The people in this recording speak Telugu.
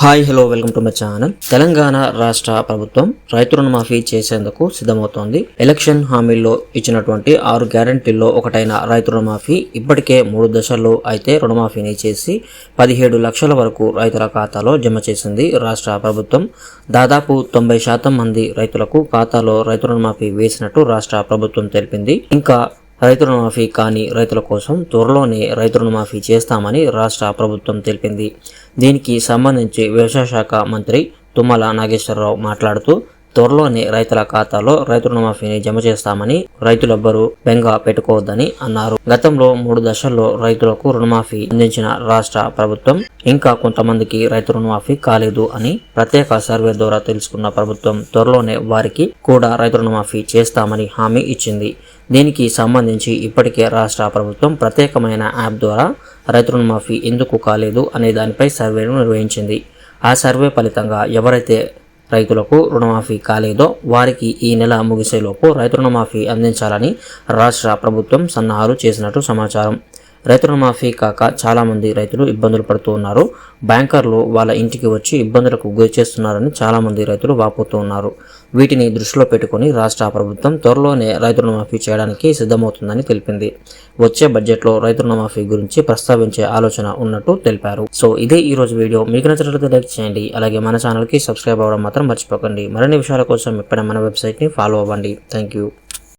Hi hello welcome to my channel. Telangana రాష్ట్ర ప్రభుత్వం రైతు రుణమాఫీ చేసేందుకు సిద్ధమవుతోంది. ఎలక్షన్ హామీల్లో ఇచ్చినటువంటి ఆరు గ్యారంటీల్లో ఒకటైన రైతు రుణమాఫీ ఇప్పటికే మూడు దశల్లో అయితే రుణమాఫీని చేసి పదిహేడు లక్షల వరకు రైతుల ఖాతాలో జమ చేసింది రాష్ట్ర ప్రభుత్వం. దాదాపు తొంభై శాతం మంది రైతులకు ఖాతాలో రైతు రుణమాఫీ వేసినట్టు రాష్ట్ర ప్రభుత్వం తెలిపింది. ఇంకా రైతు రుణమాఫీ కాని రైతుల కోసం త్వరలోనే రైతు రుణమాఫీ చేస్తామని రాష్ట్ర ప్రభుత్వం తెలిపింది. దీనికి సంబంధించి వ్యవసాయ శాఖ మంత్రి తుమ్మల నాగేశ్వరరావు మాట్లాడుతూ త్వరలోనే రైతుల ఖాతాలో రైతు రుణమాఫీని జమ చేస్తామని రైతులెవ్వరూ బెంగ పెట్టుకోవద్దని అన్నారు. గతంలో మూడు దశల్లో రైతులకు రుణమాఫీ అందించిన రాష్ట్ర ప్రభుత్వం ఇంకా కొంతమందికి రైతు రుణమాఫీ కాలేదు అని ప్రత్యేక సర్వే ద్వారా తెలుసుకున్న ప్రభుత్వం త్వరలోనే వారికి కూడా రైతు రుణమాఫీ చేస్తామని హామీ ఇచ్చింది. దీనికి సంబంధించి ఇప్పటికే రాష్ట్ర ప్రభుత్వం ప్రత్యేకమైన యాప్ ద్వారా రైతు రుణమాఫీ ఎందుకు కాలేదు అనే దానిపై సర్వేను నిర్వహించింది. ఆ సర్వే ఫలితంగా ఎవరైతే రైతులకు రుణమాఫీ కాలేదో వారికి ఈ నెల ముగిసేలోపు రైతు రుణమాఫీ అందించాలని రాష్ట్ర ప్రభుత్వం సన్నాహాలు చేసినట్టు సమాచారం. రైతు రుణమాఫీ కాక చాలామంది రైతులు ఇబ్బందులు పడుతూ ఉన్నారు. బ్యాంకర్లు వాళ్ళ ఇంటికి వచ్చి ఇబ్బందులకు గురి చేస్తున్నారని చాలామంది రైతులు వాపోతూ ఉన్నారు. వీటిని దృష్టిలో పెట్టుకుని రాష్ట్ర ప్రభుత్వం త్వరలోనే రైతు రుణమాఫీ చేయడానికి సిద్ధమవుతుందని తెలిపింది. వచ్చే బడ్జెట్లో రైతు రుణమాఫీ గురించి ప్రస్తావించే ఆలోచన ఉన్నట్టు తెలిపారు. సో ఇదే ఈ రోజు వీడియో. మీకు నచ్చినట్లయితే లైక్ చేయండి. అలాగే మన ఛానల్కి సబ్స్క్రైబ్ అవ్వడం మాత్రం మర్చిపోకండి. మరిన్ని విషయాల కోసం ఇప్పుడే మన వెబ్సైట్ని ఫాలో అవ్వండి. Thank you.